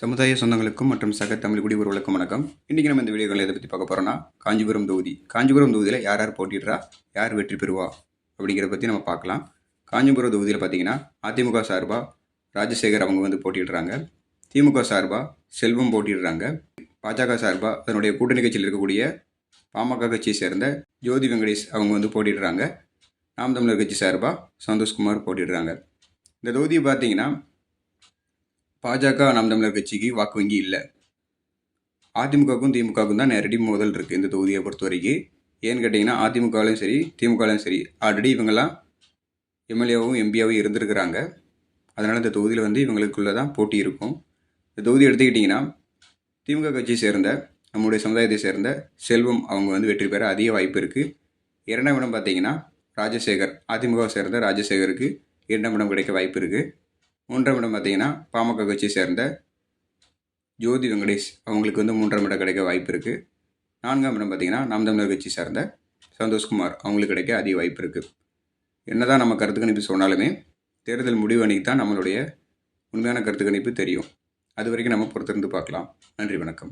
சமுதாய சொந்தங்களுக்கும் மற்றும் சக தமிழ் குடியுறவுகளுக்கும் வணக்கம். இன்றைக்கி நம்ம இந்த வீடியோவில் எதை பற்றி பார்க்க போகிறோம்னா காஞ்சிபுரம் தொகுதி. காஞ்சிபுரம் தொகுதியில் யார் யார் போட்டிடுறா யார் வெற்றி பெறுவா அப்படிங்கிறத பற்றி நம்ம பார்க்கலாம். காஞ்சிபுரம் தொகுதியில் பார்த்தீங்கன்னா அதிமுக சார்பாக ராஜசேகர் அவங்க வந்து போட்டிடுறாங்க திமுக சார்பாக செல்வம் போட்டிடுறாங்க பாஜக சார்பாக அதனுடைய கூட்டணி கட்சியில் இருக்கக்கூடிய பாமக கட்சியை சேர்ந்த ஜோதி வெங்கடேஷ் அவங்க வந்து போட்டிடுறாங்க நாம் தமிழர் கட்சி சார்பாக சந்தோஷ்குமார் போட்டிடுறாங்க இந்த தொகுதியை பார்த்தீங்கன்னா பாஜக நாம் தமிழர் கட்சிக்கு வாக்கு வங்கி இல்லை. அதிமுகவுக்கும் திமுகவுக்கும் தான் நேரடி மோதல் இருக்குது இந்த தொகுதியை பொறுத்த வரைக்கும் ஏன்னு கேட்டிங்கன்னா அதிமுகவிலையும் சரி திமுகவிலையும் சரி ஆல்ரெடி இவங்கெல்லாம் எம்எல்ஏவும் எம்பியாவும் இருந்திருக்கிறாங்க. அதனால் இந்த தொகுதியில் வந்து இவங்களுக்குள்ளே தான் போட்டி இருக்கும். இந்த தொகுதி எடுத்துக்கிட்டிங்கன்னா திமுக கட்சியை சேர்ந்த நம்முடைய சமுதாயத்தை சேர்ந்த செல்வம் அவங்க வந்து வெற்றி பெற அதிக வாய்ப்பு இருக்குது இரண்டாம் இடம் பார்த்தீங்கன்னா ராஜசேகர் அதிமுகவை சேர்ந்த ராஜசேகருக்கு இரண்டாம் இடம் கிடைக்க வாய்ப்பு இருக்குது மூன்றாம் இடம் பார்த்தீங்கன்னா பாமக கட்சியை சேர்ந்த ஜோதி வெங்கடேஷ். அவங்களுக்கு வந்து மூன்றாம் இடம் கிடைக்க வாய்ப்பு இருக்குது நான்காம் இடம் பார்த்தீங்கன்னா நாம் தமிழர் கட்சி சார்ந்த சந்தோஷ்குமார். அவங்களுக்கு கிடைக்க அதிக வாய்ப்பு இருக்குது என்னதான் நம்ம கருத்து கணிப்பு சொன்னாலுமே தேர்தல் முடிவு அன்றைக்கி தான் நம்மளுடைய உண்மையான கருத்து கணிப்பு தெரியும். அது வரைக்கும் நம்ம பொறுத்திருந்து பார்க்கலாம். நன்றி வணக்கம்.